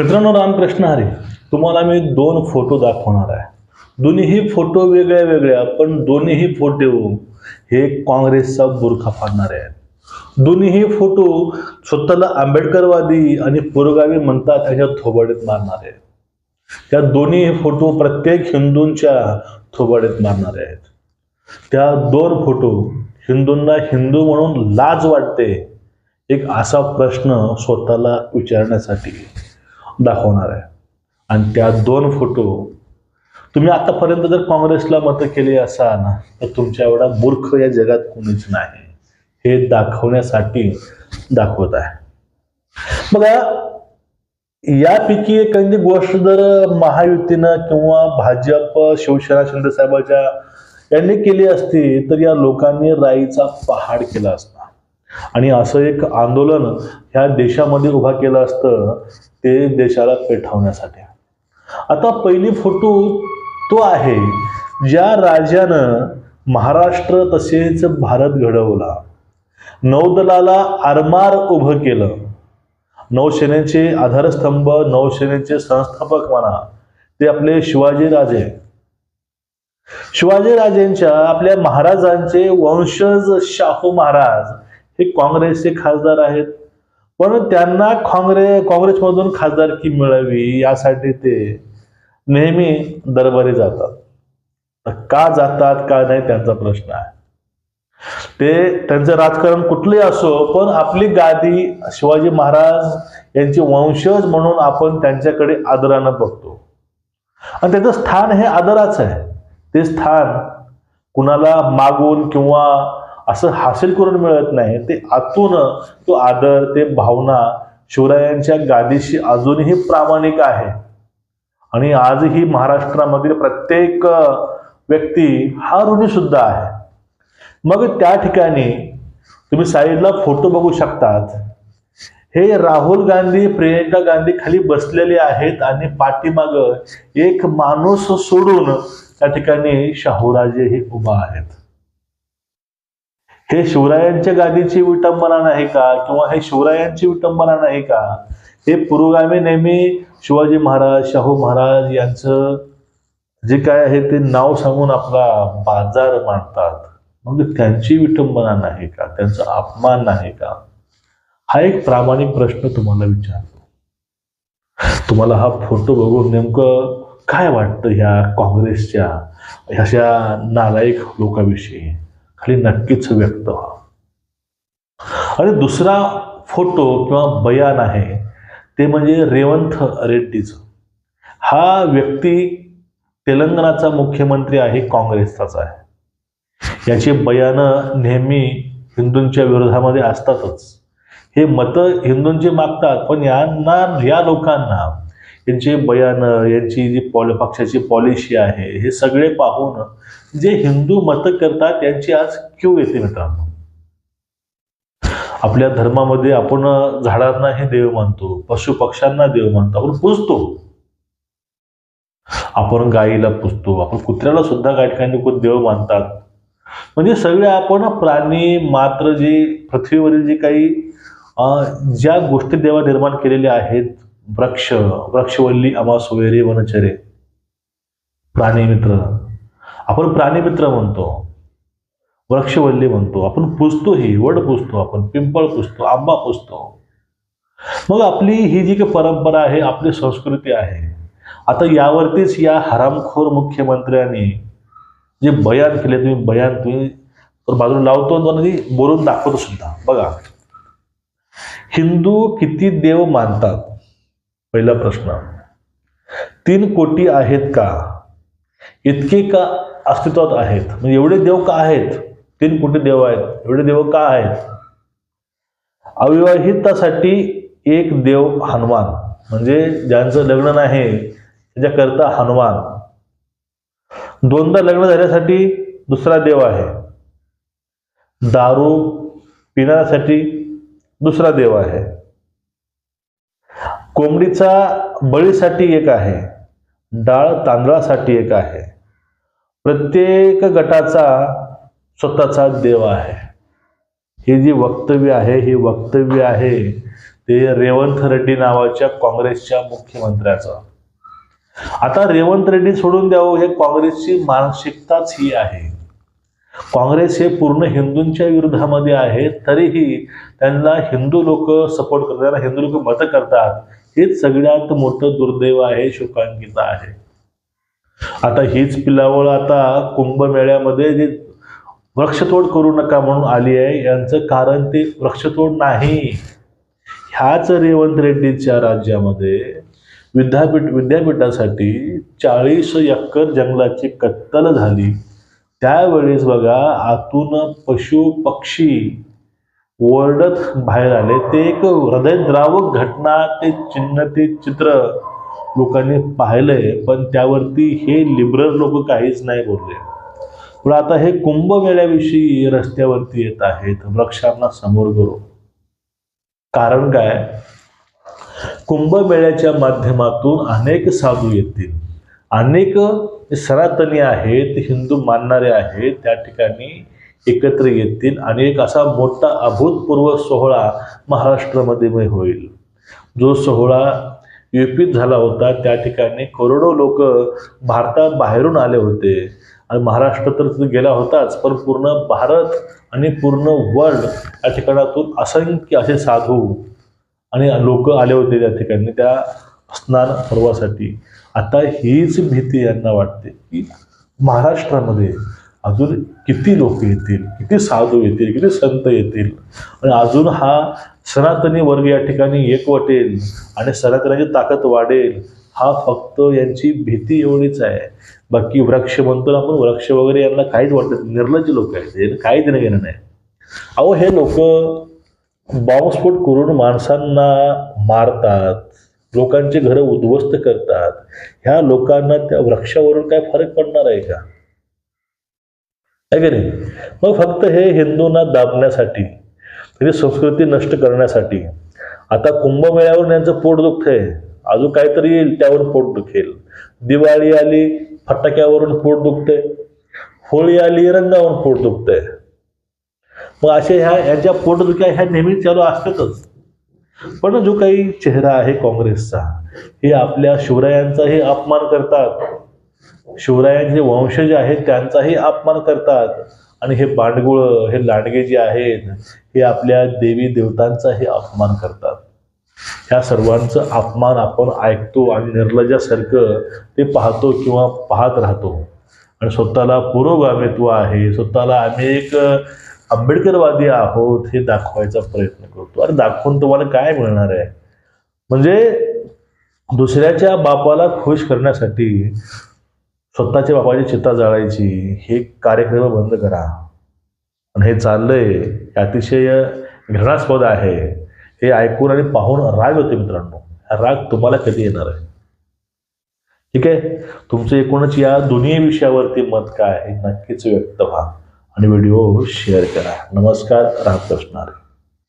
मित्रांनो रामकृष्ण हरी तुम्हाला मी दोन फोटो दाखवणार आहे. दोन्हीही फोटो वेगळ्या वेगळ्या पण दोन्हीही फोटो हे काँग्रेसचा बुरखा फाडणारे आहेत. दोन्हीही फोटो स्वतःला आंबेडकरवादी आणि पुरोगामी म्हणतात त्याच्या थोबाडीत मारणारे आहेत. त्या दोन्ही फोटो प्रत्येक हिंदूंच्या थोबाडीत मारणारे आहेत. त्या दोन फोटो हिंदूंना हिंदू म्हणून लाज वाटते एक असा प्रश्न स्वतःला विचारण्यासाठी. दाखवणार आहे. आणि त्या दोन फोटो तुम्ही आतापर्यंत जर काँग्रेसला मतं केली असाल ना तर तुमच्या एवढा मूर्ख या जगात कोणीच नाही. हे दाखवण्यासाठी दाखवत आहे. बघा यापैकी एखादी गोष्ट जर महायुतीनं किंवा भाजप शिवसेना शिंदे साहेबाच्या यांनी केली असती तर या लोकांनी राईचा पहाड केला असता. आणि असं एक आंदोलन ह्या देशामध्ये उभा केलं असतं ते देशाला पेठावण्यासाठी आता पहिली फोटो तो आहे ज्या राजानं महाराष्ट्र तसेच भारत घडवला. नौदलाला आरमार उभं केलं. नौसेनेचे आधारस्तंभ नौसेनेचे संस्थापक म्हणा ते आपले शिवाजीराजे शिवाजीराजेंच्या शिवाजी राजेंच्या आपल्या महाराजांचे वंशज शाहू महाराज हे काँग्रेसचे खासदार आहेत. पण त्यांना काँग्रेस काँग्रेसमधून खासदारकी मिळावी यासाठी ते नेहमी दरबारी जातात. का जातात का नाही त्यांचा प्रश्न आहे. ते त्यांचं राजकारण कुठलंही असो पण आपली गादी शिवाजी महाराज यांचे वंशज म्हणून आपण त्यांच्याकडे आदरानं बघतो. आणि त्याचं स्थान हे आदराचं आहे. ते स्थान कुणाला मागून किंवा असं हासिल करून मिळत नाही ते आतून तो आदर ते भावना शिवरायांच्या गादीशी अजूनही प्रामाणिक आहे. आणि आजही महाराष्ट्रामधील प्रत्येक व्यक्ती हा ऋणी सुद्धा आहे. मग त्या ठिकाणी तुम्ही साईडला फोटो बघू शकतात. हे राहुल गांधी प्रियंका गांधी खाली बसलेले आहेत आणि पाठीमाग एक माणूस सोडून त्या ठिकाणी शाहूराजे हे उभा आहेत. हे शिवरायांच्या गादीची विटंबना नाही का? किंवा हे शिवरायांची विटंबना नाही का? हे पुरोगामी नेहमी शिवाजी महाराज शाहू महाराज यांचं जे काय आहे ते नाव सांगून आपला बाजार मांडतात. मग त्यांची विटंबना नाही का? त्यांचा अपमान नाही का? हा एक प्रामाणिक प्रश्न तुम्हाला विचारतो. तुम्हाला हा फोटो बघून नेमकं काय वाटतं ह्या काँग्रेसच्या अशा नालायक लोकाविषयी? खाली नक्कीच व्यक्त व्हा. आणि दुसरा फोटो किंवा बयान आहे ते म्हणजे रेवंत रेड्डीचं. हा व्यक्ती तेलंगणाचा मुख्यमंत्री आहे काँग्रेसचाच आहे. याची बयानं नेहमी हिंदूंच्या विरोधामध्ये असतातच. हे मतं हिंदूंची मागतात पण यांना या लोकांना यांचे बयानं यांची जी पॉल पक्षाची पॉलिसी आहे हे सगळे पाहून जे हिंदू मतं करतात त्यांची आज क्यू येते मित्रांनो? आपल्या धर्मामध्ये आपण झाडांना हे देव मानतो पशु पक्ष्यांना देव मानतो आपण पुजतो. आपण गाईला पुजतो आपण कुत्र्याला सुद्धा काही ठिकाणी कोण देव मानतात. म्हणजे सगळे आपण प्राणी मात्र जे पृथ्वीवरील जे काही ज्या गोष्टी देवा निर्माण केलेल्या आहेत वृक्ष वृक्षवल्ली आमास वगैरे वनचरे प्राणीमित्र आपण प्राणीमित्र म्हणतो. वृक्षवल्ली म्हणतो. आपण पुजतो ही वड पुजतो आपण पिंपळ पुजतो आंबा पुजतो मग आपली ही जी काही परंपरा आहे आपली संस्कृती आहे आता यावरतीच या हरामखोर मुख्यमंत्र्यांनी जे बयान केले तुम्ही बयान तुम्ही बाजूला लावतो आणि बोलून दाखवतो सुद्धा. बघा. हिंदू किती देव मानतात? पहिला प्रश्न तीन कोटी आहेत का? इतके का अस्तित्वात आहेत? म्हणजे एवढे देव का आहेत? तीन कोटी देव आहेत. एवढे देव का आहेत? अविवाहितासाठी एक देव हनुमान. म्हणजे ज्यांचं लग्न नाही त्याच्याकरता हनुमान. दोनदा लग्न झाल्यासाठी दुसरा देव आहे. दारू पिण्यासाठी दुसरा देव आहे. कोंबडीचा बळीसाठी एक आहे डाळ तांदळासाठी एक आहे. प्रत्येक गटाचा स्वतःचा देव आहे. हे जे वक्तव्य आहे हे वक्तव्य आहे ते रेवंत रेड्डी नावाच्या काँग्रेसच्या मुख्यमंत्र्याचं. आता रेवंत रेड्डी सोडून द्यावं हे काँग्रेसची मानसिकताच ही आहे. काँग्रेस हे पूर्ण हिंदूंच्या विरोधामध्ये आहे तरीही त्यांना हिंदू लोक सपोर्ट करतात त्यांना हिंदू लोक मतं करतात. हेच सगळ्यात मोठं दुर्दैव आहे शोकांकित आहे. आता हीच पिलावळ आता कुंभमेळ्यामध्ये जे वृक्षतोड करू नका म्हणून आली आहे यांचं कारण ते वृक्षतोड नाही. ह्याच रेवंत रेड्डीच्या राज्यामध्ये विद्यापीठ विद्यापीठासाठी चाळीस एकर जंगलाची कत्तल झाली. त्यावेळेस बघा आतून पशु पक्षी ओरडत बाहेर आले. ते एक हृदयद्रावक घटना ते चिन्ह ते चित्र लोकांनी पाहिलंय पण त्यावरती हे लिबरल लोक काहीच नाही बोलले. पण आता हे कुंभमेळ्याविषयी रस्त्यावरती येत आहेत वृक्षांना समोर करू कारण काय? कुंभमेळ्याच्या माध्यमातून अनेक साधू येतील. अनेक सनातनी आहेत हिंदू मानणारे आहेत त्या ठिकाणी एकत्र येतील आणि एक असा मोठा अभूतपूर्व सोहळा महाराष्ट्रामध्ये होईल. जो सोहळा युपीत झाला होता त्या ठिकाणी करोडो लोक भारताबाहेरून आले होते. आणि महाराष्ट्र तर गेला होताच पण पूर्ण भारत आणि पूर्ण वर्ल्ड या ठिकाणातून असंख्य असे साधू आणि लोक आले होते त्या ठिकाणी त्या स्नान पर्वासाठी. आता हीच भीती यांना वाटते की महाराष्ट्रामध्ये अजून किती लोक येतील किती साधू येतील किती संत येतील? आणि अजून हा सनातनी वर्ग या ठिकाणी एकवटेल आणि सनातनाची ताकद वाढेल हा फक्त यांची भीती एवढीच आहे. बाकी वृक्ष म्हणतो ना आपण वृक्ष वगैरे यांना काहीच वाटत निर्लज्ज लोक आहेत काही देणं घेणं नाही. अहो हे लोक बॉम्बस्फोट करून माणसांना मारतात लोकांची घरं उद्ध्वस्त करतात. ह्या लोकांना त्या वृक्षावरून काय फरक पडणार आहे का? आहे की नाही? मग फक्त हे हिंदूंना दाबण्यासाठी म्हणजे संस्कृती नष्ट करण्यासाठी आता कुंभमेळ्यावर यांचं पोट दुखतंय. अजून काहीतरी येईल त्यावर पोट दुखेल. दिवाळी आली फटाक्यावरून पोट दुखतंय. होळी आली रंगावरून पोट दुखतंय. मग असे ह्या यांच्या पोटदुख्या ह्या नेहमी चालू असतातच. पण जो काही चेहरा आहे काँग्रेसचा हे आपल्या शिवरायांचाही अपमान करतात. शिवरायांचे जे वंशज आहेत त्यांचाही अपमान करतात. आणि हे बांडगुळ हे लांडगे जे आहेत हे आपल्या देवी देवतांचाही अपमान करतात. ह्या सर्वांचं अपमान आपण ऐकतो आणि निर्लजासारखं ते पाहतो किंवा पाहत राहतो. आणि स्वतःला पुरोगामित्व आहे स्वतःला आम्ही एक आंबेडकरवादी आहोत हे दाखवायचा प्रयत्न करतो. अरे दाखवून तुम्हाला काय मिळणार आहे? म्हणजे दुसऱ्याच्या बापाला खुश करण्यासाठी स्वतःच्या बापाची चिता जाळायची हे कार्यक्रम बंद करा. आणि हे चाललंय हे अतिशय घृणास्पद आहे. हे ऐकून आणि पाहून राग होते मित्रांनो. हा राग तुम्हाला कधी येणार आहे? ठीक आहे? तुमचं एकूणच या दोन्ही विषयावरती मत काय हे नक्कीच व्यक्त व्हा. आणि व्हिडिओ शेअर करा. नमस्कार राम कृष्णारे